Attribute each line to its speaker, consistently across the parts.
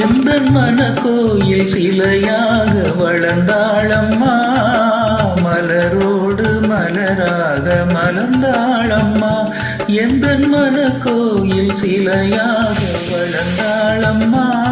Speaker 1: எந்த மன கோயில் சிலையாக வளர்ந்தாளம்மா? மலரோடு மலராக மலர்ந்தாளம்மா. எந்த மன கோயில் சிலையாக வளர்ந்தாளம்மா?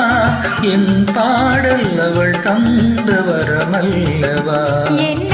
Speaker 1: என் பாடல் அவள் தந்த வரமல்லவா
Speaker 2: என்னை